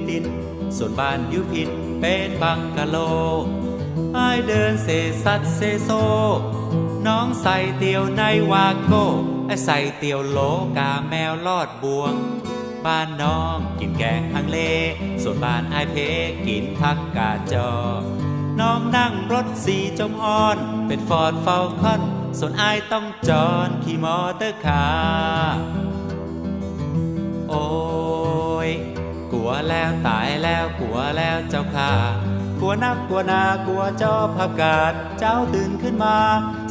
อายเป็นตูบติดดิน ส่วนบ้านอยุพินเป็นบังกะโลอายเดินเซซัดเซโซ น้องใส่เตียวในวาโก้ไอใส่เตียวโหลกาแมวลอดบวง บ้านน้องกินแกงฮังเล ส่วนบ้านไอเพกินผักกาจอ น้องนั่งรถสีจมอ่อน เป็นฟอร์ดเฟลคอน ส่วนไอต้องจอนขี่มอเตอร์คาร์ จ้าค่ะ กลัวนักกลัวนากลัวจอผักกาด เจ้าตื่นขึ้นมา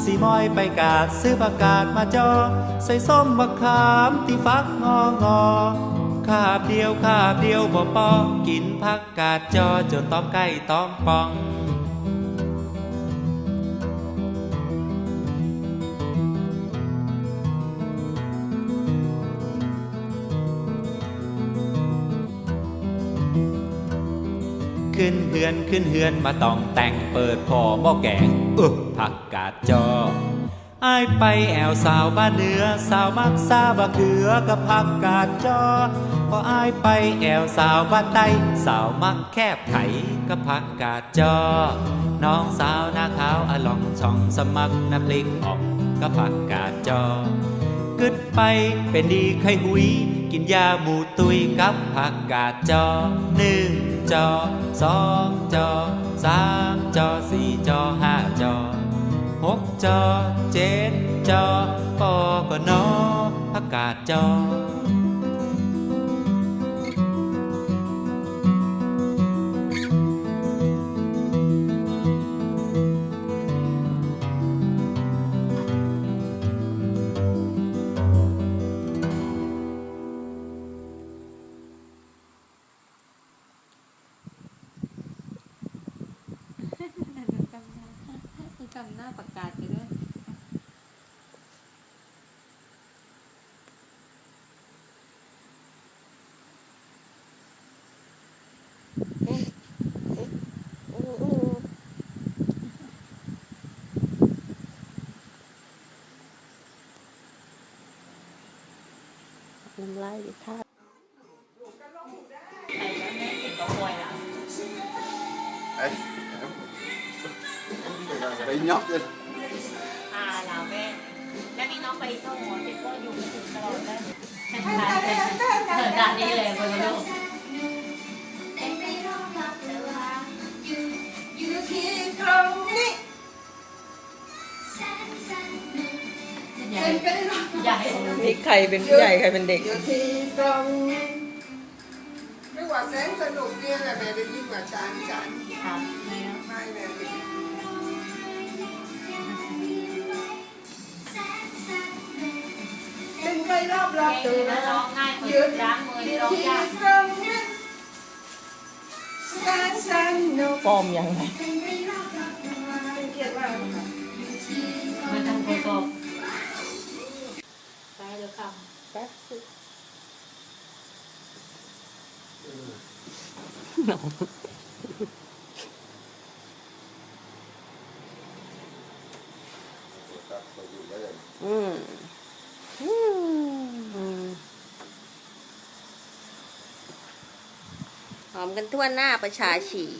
สีมอยไปกาด ซื้อผักกาดมาจอ ใส่ส้มมะขามที่ฟักงองอคาบเดียวคาบเดียวบ่ปอกินผักกาดจอจนต้องใกล้ต้องปอง ขึ้นเฮือนขึ้นเฮือนมาต้องแต่งเปิดพอหม้อแกงเออผักกาดจออายไปแอวสาวบ้านเหนือสาวมักซาบะเขือกับผักกาดจอพออายไปแอวสาวบ้านใดสาวมักแคบไถกับผักกาดจอ น้องสาวหน้าขาวอลองช่องสมัครน้ำพลิกออกกับผักกาดจอกึดไปเป็นดีไข้หุย กินยาหมูตุยกับผักกาดจอหนึ่ง จอสองจอสามจอสี่จอห้าจอหกจอเจ็ดจอปอกนอผักกาดจอ จำหน้าประกาศไปด้วยน้ำลายดิค่ะใค รแล้วแม่ติดตัวป่วยอะ Ê, bị nhóc đi อ่าลาแม่แล้วนี่น้องไปเข้าหมอเสร็จก็อยู่ถึงตลอดได้แข่งขันเถิดด้านนี้เลยคนละลูกอยู่ที่ตรงนี้อย่าเป็นให้ไปได้หรออย่าให้ผมนี่ใครเป็นผู้ใหญ่ใครเป็นเด็กอยู่ที่ตรงนี้นึกว่าแสนสนุกเนี่ยแหละแม่ได้ยิ่งกว่าฉันฉันครับไม่เนาะ เป็นไปรอบรอบเก่งตัวนะร้องง่ายเหมืยือนนล้างมืออที่ยู่ร้องที่ตรงนี้แสนสนุกฟอร์มยังไงเป็นไปรอบรอบตัวเรียกว่าไปเดี๋ยวค่ะแป๊บสิอืมอืม อมกันทั่วหน้าประชาฉี่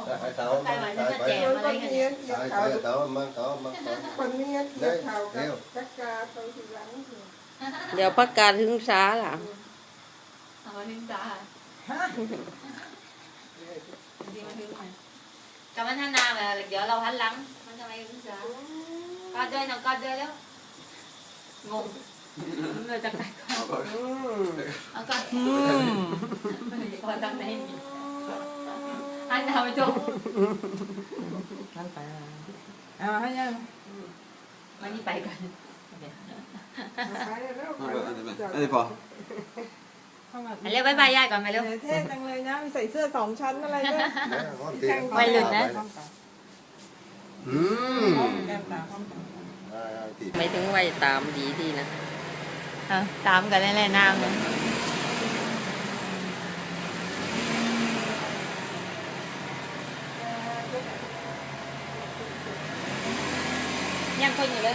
ำ Hai tao ใครหมายถึง hai มาแจก tao อะไรกันเนี่ย hai tao tao mang tao mang tao คนนี้เกี่ยวเขากับเดี๋ยวจักราตรงที่หลังอยู่เดี๋ยวพักการถึงช้าล่ะ เอามาทิ้งจ้าดีมาทิ้งหน่อยกลับมาท่านนาแบบเดี๋ยวเราหันหลัง มันจะไม่ทิ้งจ้าก็เดินเอาก็เดินแล้วงงเลยจะกัดก่อ นอืมเอาก่อนพอตั้งในนี่นาไปจบนั่นไปเอาให้ยังมันนี่ไปก่อนไปแล้ว Đây phò เข้ามาเร็วบายบายยายก่อนไปเร็วเท่จังเลยนะมีใส่เสื้อสองชั้นอะไรด้วย Quay lưng đấy. พร้อมกัน Ừm แก้มตาพร้อมกัน Hai, hai, thì ไม่ถึงไว้ตามดีที่นะ ตามกันแน่ๆน้ำเลยยังคนอยู่แล้